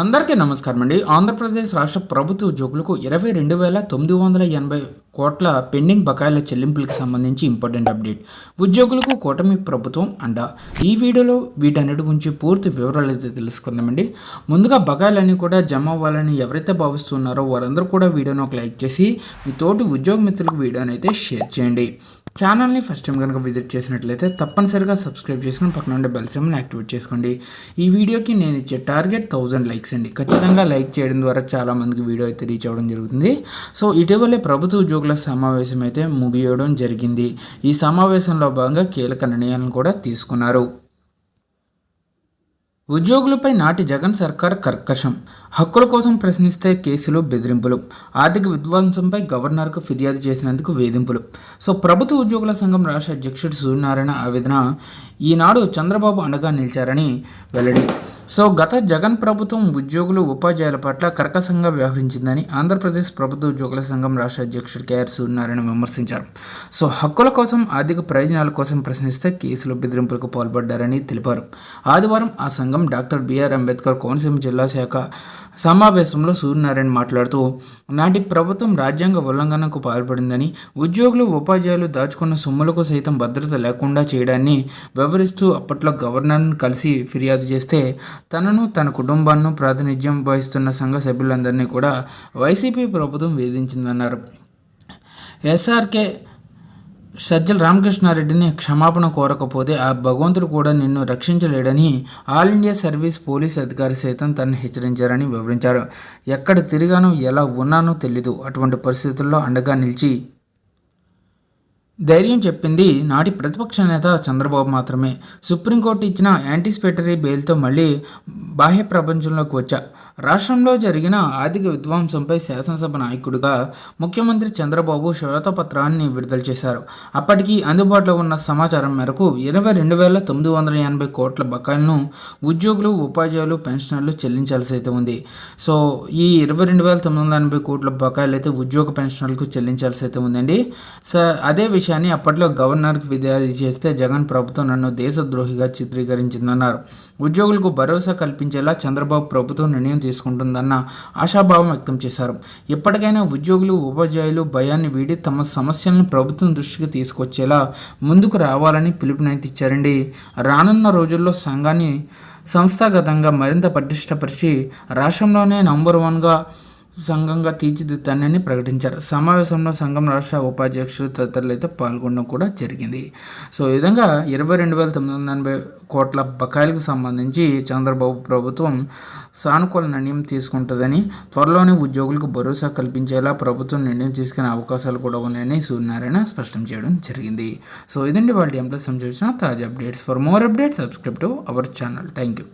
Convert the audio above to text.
అందరికీ నమస్కారం అండి. ఆంధ్రప్రదేశ్ రాష్ట్ర ప్రభుత్వ ఉద్యోగులకు ఇరవై రెండు వేల తొమ్మిది వందల ఎనభై కోట్ల పెండింగ్ బకాయిల చెల్లింపులకు సంబంధించి ఇంపార్టెంట్ అప్డేట్. ఉద్యోగులకు కూటమి ప్రభుత్వం అండ. ఈ వీడియోలో వీటన్నిటి గురించి పూర్తి వివరాలు అయితే తెలుసుకుందామండి. ముందుగా బకాయిలన్నీ కూడా జమ అవ్వాలని ఎవరైతే భావిస్తున్నారో వారందరూ కూడా వీడియోను ఒక లైక్ చేసి మీ తోటి ఉద్యోగ మిత్రులకు వీడియోని అయితే షేర్ చేయండి. ఛానల్ని ఫస్ట్ టైం కనుక విజిట్ చేసినట్లయితే తప్పనిసరిగా సబ్స్క్రైబ్ చేసుకుని పక్కన ఉండే బెల్ సిమ్ని యాక్టివేట్ చేసుకోండి. ఈ వీడియోకి నేను ఇచ్చే టార్గెట్ థౌజండ్ లైక్స్ అండి. ఖచ్చితంగా లైక్ చేయడం ద్వారా చాలామందికి వీడియో అయితే రీచ్ అవ్వడం జరుగుతుంది. సో ఇటీవలే ప్రభుత్వ ఉద్యోగుల సమావేశం అయితే ముగియడం జరిగింది. ఈ సమావేశంలో భాగంగా కీలక నిర్ణయాలను కూడా తీసుకున్నారు. ఉద్యోగులపై నాటి జగన్ సర్కార్ కర్కశం. హక్కుల కోసం ప్రశ్నిస్తే కేసులు బెదిరింపులు. ఆర్థిక విధ్వంసంపై గవర్నర్కు ఫిర్యాదు చేసినందుకు వేధింపులు. సో ప్రభుత్వ ఉద్యోగుల సంఘం రాష్ట్ర అధ్యక్షుడు సూర్యనారాయణ ఆవేదన ఈనాడు చంద్రబాబు అండగా నిలిచారని వెల్లడి. సో గత జగన్ ప్రభుత్వం ఉద్యోగులు ఉపాధ్యాయుల పట్ల కర్కశంగా వ్యవహరించిందని ఆంధ్రప్రదేశ్ ప్రభుత్వ ఉద్యోగుల సంఘం రాష్ట్ర అధ్యక్షుడు కేఆర్ సూర్యనారాయణ విమర్శించారు. సో హక్కుల కోసం ఆర్థిక ప్రయోజనాల కోసం ప్రశ్నిస్తే కేసులు బెదిరింపులకు పాల్పడ్డారని తెలిపారు. ఆదివారం ఆ సంఘం డాక్టర్ బిఆర్ అంబేద్కర్ కోనసీమ జిల్లా శాఖ సమావేశంలో సూర్యనారాయణ మాట్లాడుతూ నాటి ప్రభుత్వం రాజ్యాంగ ఉల్లంఘనకు పాల్పడిందని ఉద్యోగులు ఉపాధ్యాయులు దాచుకున్న సొమ్ములకు సైతం భద్రత లేకుండా చేయడాన్ని వివరిస్తూ అప్పట్లో గవర్నర్ను కలిసి ఫిర్యాదు చేస్తే తనను తన కుటుంబాన్ని ప్రాతినిధ్యం వహిస్తున్న సంఘ సభ్యులందరినీ కూడా వైసీపీ ప్రభుత్వం వేధించిందన్నారు. ఎస్ఆర్కే సజ్జల రామకృష్ణారెడ్డిని క్షమాపణ కోరకపోతే ఆ భగవంతుడు కూడా నిన్ను రక్షించలేడని ఆల్ ఇండియా సర్వీస్ పోలీస్ అధికారి సైతం తనను హెచ్చరించారని వివరించారు. ఎక్కడ తిరిగానో ఎలా ఉన్నానో తెలీదు. అటువంటి పరిస్థితుల్లో అండగా నిలిచి ధైర్యం చెప్పింది నాటి ప్రతిపక్ష నేత చంద్రబాబు మాత్రమే. సుప్రీంకోర్టు ఇచ్చిన యాంటిసిపేటరీ బెయిల్తో మళ్ళీ బాహ్య ప్రపంచంలోకి వచ్చా. రాష్ట్రంలో జరిగిన ఆర్థిక విధ్వంసంపై శాసనసభ నాయకుడిగా ముఖ్యమంత్రి చంద్రబాబు శ్వేతపత్రాన్ని విడుదల చేశారు. అప్పటికి అందుబాటులో ఉన్న సమాచారం మేరకు ఇరవై రెండు వేల తొమ్మిది వందల ఎనభై కోట్ల బకాయిలను ఉద్యోగులు ఉపాధ్యాయులు పెన్షనర్లు చెల్లించాల్సి అయితే ఉంది. సో ఈ ఇరవై రెండు వేల తొమ్మిది వందల ఎనభై కోట్ల బకాయిలు అయితే ఉద్యోగ పెన్షనర్లకు చెల్లించాల్సి అయితే ఉందండి. సో అదే విషయాన్ని అప్పట్లో గవర్నర్కి ఫిర్యాదు చేస్తే జగన్ ప్రభుత్వం నన్ను దేశద్రోహిగా చిత్రీకరించిందన్నారు. ఉద్యోగులకు భరోసా కల్పించేలా చంద్రబాబు ప్రభుత్వం నిర్ణయం తీసుకుంటుందన్న ఆశాభావం వ్యక్తం చేశారు. ఎప్పటికైనా ఉద్యోగులు ఉపాధ్యాయులు భయాన్ని వీడి తమ సమస్యలను ప్రభుత్వం దృష్టికి తీసుకొచ్చేలా ముందుకు రావాలని పిలుపునైతే ఇచ్చారండి. రానున్న రోజుల్లో సంఘాన్ని సంస్థాగతంగా మరింత పటిష్టపరిచి రాష్ట్రంలోనే నంబర్ వన్గా సంఘంగా తీర్చిదిద్దానని ప్రకటించారు. సమావేశంలో సంఘం రాష్ట్ర ఉపాధ్యక్షులు తదితరులు అయితే పాల్గొనడం కూడా జరిగింది. సో ఈ విధంగా ఇరవై రెండు వేల తొమ్మిది వందల ఎనభై కోట్ల బకాయిలకు సంబంధించి చంద్రబాబు ప్రభుత్వం సానుకూల నిర్ణయం తీసుకుంటుందని త్వరలోనే ఉద్యోగులకు భరోసా కల్పించేలా ప్రభుత్వం నిర్ణయం తీసుకునే అవకాశాలు కూడా ఉన్నాయని సూర్యనారాయణ స్పష్టం చేయడం జరిగింది. సో ఇదండి వాళ్ళ ఎంప్లస్ సంబంధించిన తాజా updates. For more updates subscribe to our channel. Thank you